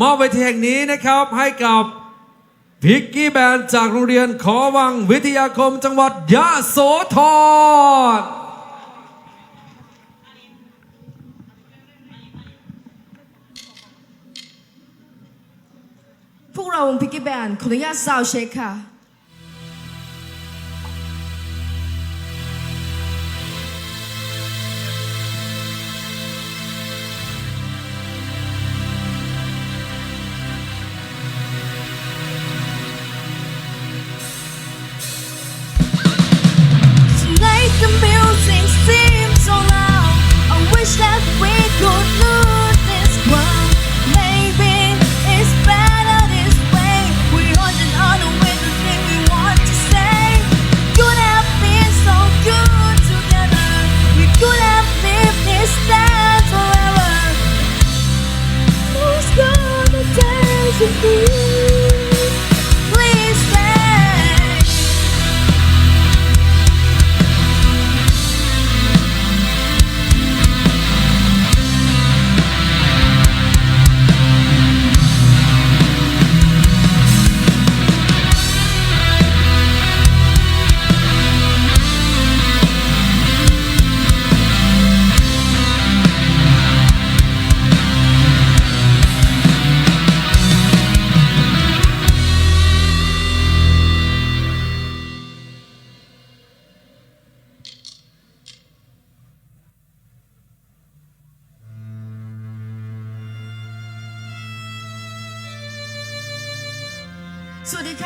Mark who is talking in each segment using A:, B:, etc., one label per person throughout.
A: มอบไปทีแห่งนี้นะครับให้กับพิกกี้แบนจากโรงเรียนขอวังวิทยาคมจังหวัดยะโสธร
B: พวกเราพิกกี้แบนขออนุญาตซาวเช็คค่ะ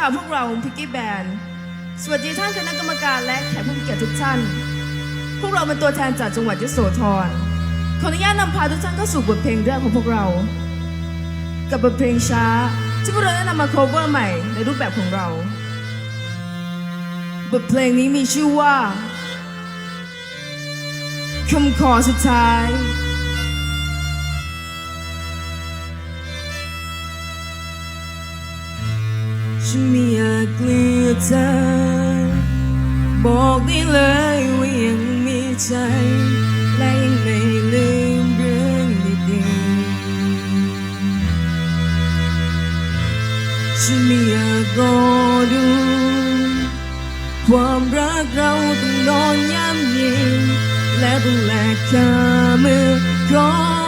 B: ่ะพวกเราพิกกี้แบนสวัสดีท่านคณะกรรมการและแขกผู้มีเกียรติทุกท่าน พวกเราเป็นตัวแทนจากจังหวัดยโสธร ขออนุญาตนำพาทุกท่านเข้าสู่บทเพลงแรกของพวกเรา กับบทเพลงช้าที่พวกเราได้นำมา cover ใหม่ในรูปแบบของเรา บทเพลงนี้มีชื่อว่าคำขอสุดท้าย ฉันไม่อยากเลือเธอ บอกได้เลยว่ายังมีใจ และยังไม่ลืมเรื่องดีๆฉันไม่อยากรอดู ความรักเราต้องนอนย้ำยีและต้องแลกค่ามือของ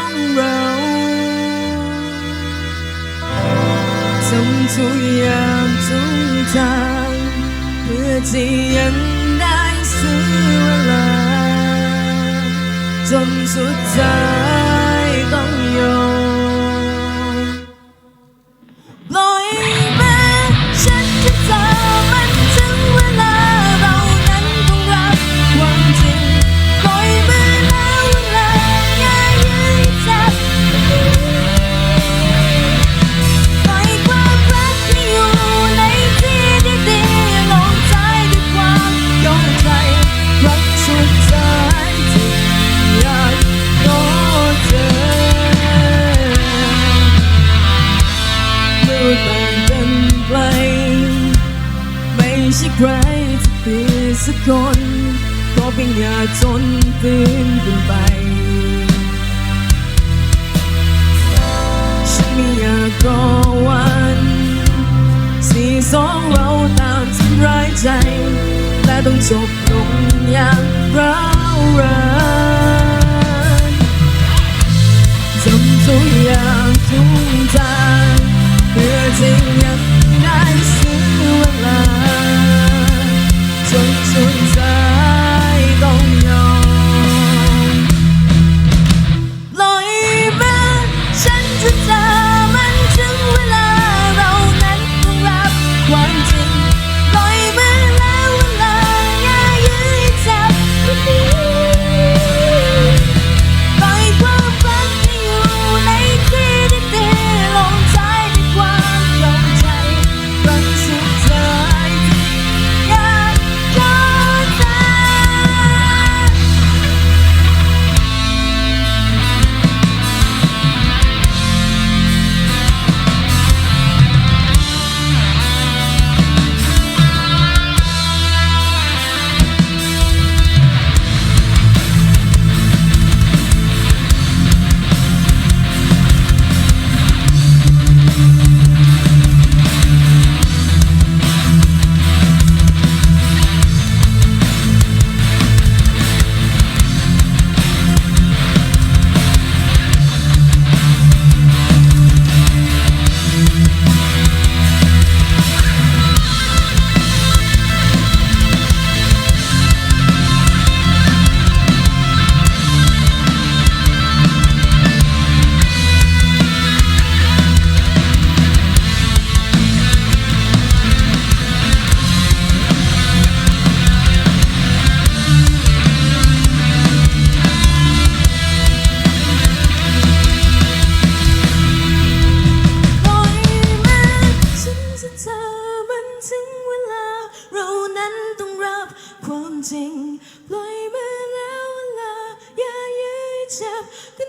B: ทุกอย่างทุกทางเพื่อที่ยังได้ซื้อเวลาจนสุดท้าย อย่า
C: กทน
B: ฝืนกันไป ฉันไม่อยากรอวันที่สองเราตางทำร้ายใจแต่ต้องจบลงอย่างร้าวรานทำทุกอย่างทุกทางเพื่อที่ยังได้ซื้
C: then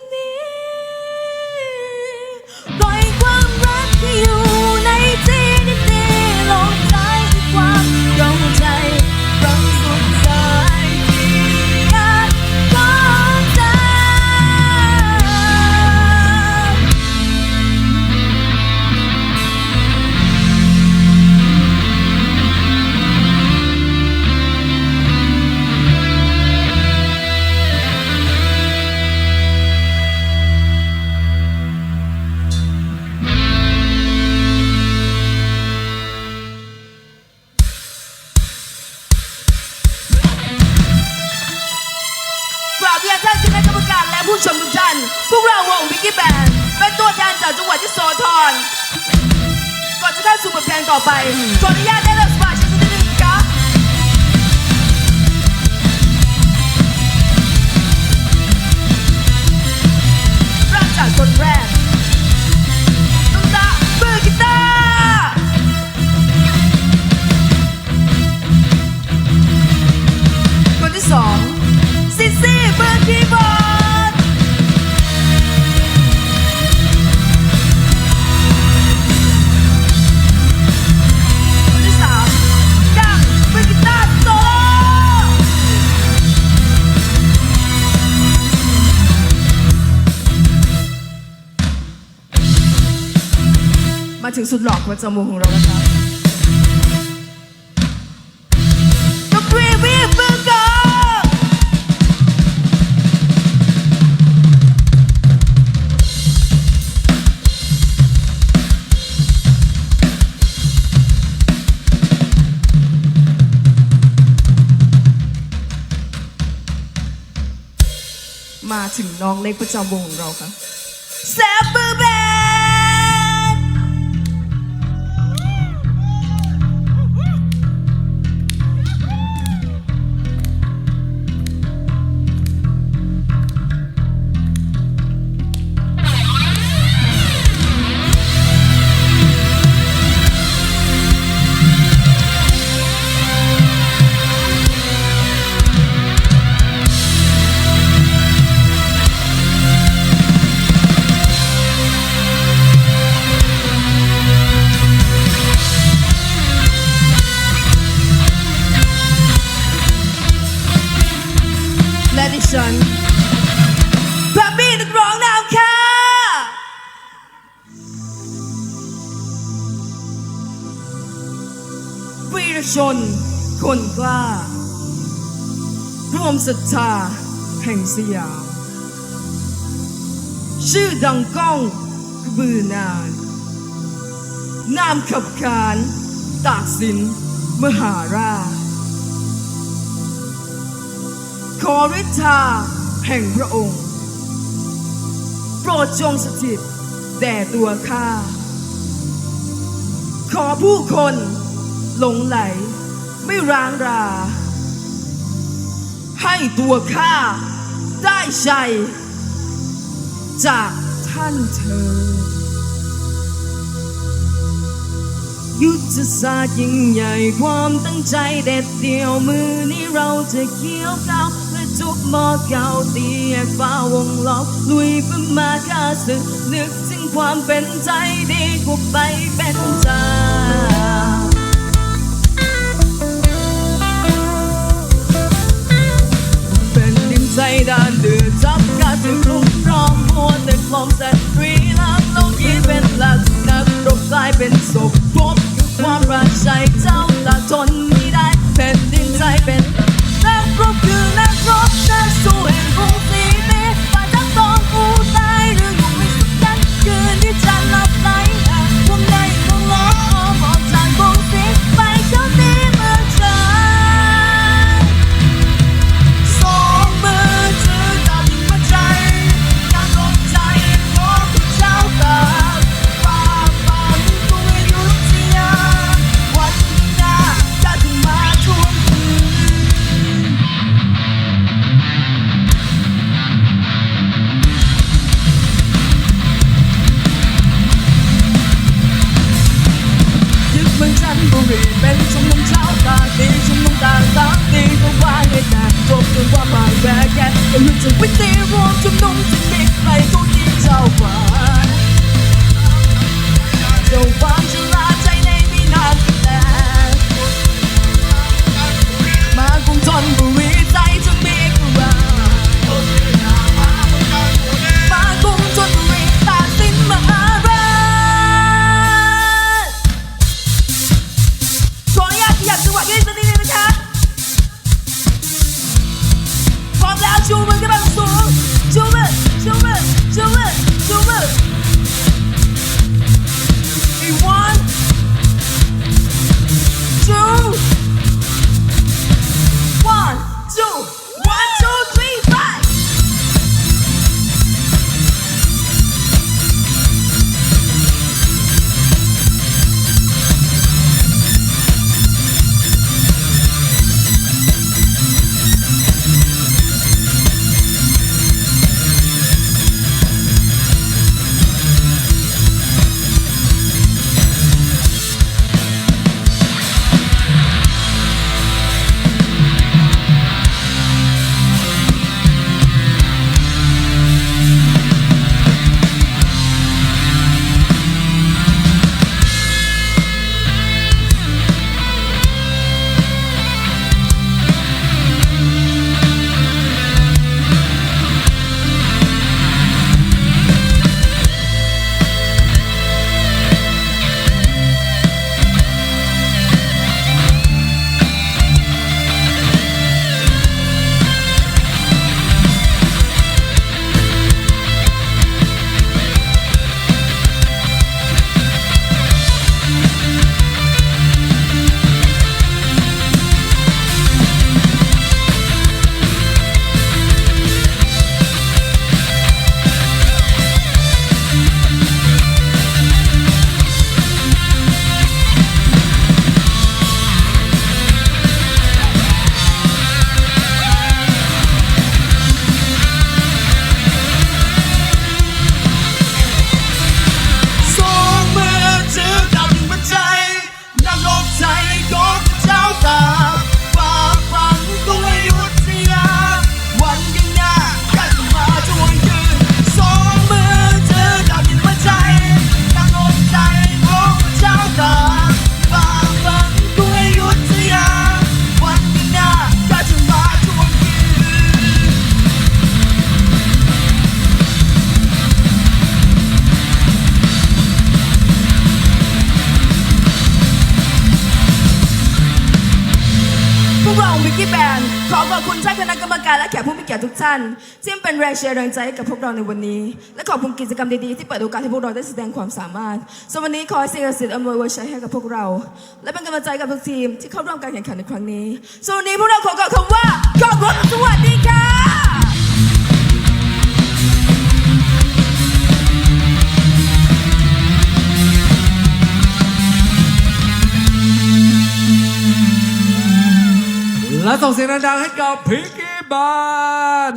C: ก่อน
B: ก่อนจะเข้าสู่บทเพลงต่อไปขออนุญาตได้รับ ถึงสุดหลอกประจำวงของเราแล้วครับดนตรีวีบมือก่อนมาถึงน้องเล็กประจำวงของเราครับแซบมือแบ และดิฉันพระบี้นักร้องนำค่ะ วีรชน คนกล้าร่วมศรัทธาแห่งสยาม ชื่อดังก้องกบือนาน นามขับขานตากสิน มหาราช ขอฤทธาแห่งพระองค์ โปรดจงสถิตแด่ตัวข้า ขอผู้คนหลงไหลไม่ร้างรา ให้ตัวข้าได้ชัยจากท่านเธอ ยุทธศาสตร์ยิ่งใหญ่ความตั้งใจเด็ดเดี่ยวมือนี้เราจะเคี้ยวก้าว และจุบหมอเก่าตีแยกฟ้าวงล้อมลุยเพื่อมาฆ่าศึกนึกถึงความเป็นใจดีกว่าไปเป็นจาเป็นดินใจด้านเดือดจับกาถึงรุมร้อมมัวแต่กลมแต่ตรีลับโลกนี้เป็น จักวิธีรวมชุมนุมที่มีใครก็ยิงเจ้าฟ้าเจ้าฟ้าชราใจในไมีนานแต่มากรุงธนบุรีใจจะมีกว่ามา กรุงธนบุรีตากสินมหาราชขออนุญาตขยับจังหวะกันสักนิดนึงนะคะพร้อมแล้วชูมือขึ้นมา ขอขอบคุณท่านคณะกรรมการและแขกผู้มีเกียรติทุกท่านที่เป็นแรงเชียร์แรงใจให้กับพวกเราในวันนี้ และขอบคุณกิจกรรมดีๆที่เปิดโอกาสให้พวกเราได้แสดงความสามารถสวนวันนี้ขอให้สิ่งศักดิ์สิทธิ์อำนวยไว้ใช้ให้กับพวกเรา และเป็นกำลังใจกับทุกทีมที่เข้าร่วมการแข่งขันในครั้งนี้ส่วนวันนี้พวกเราขอกล่าวคำว่าขอบคุณสวัสดีค่ะ
A: และส่งเสียงดังๆให้กับพิกกี้บาน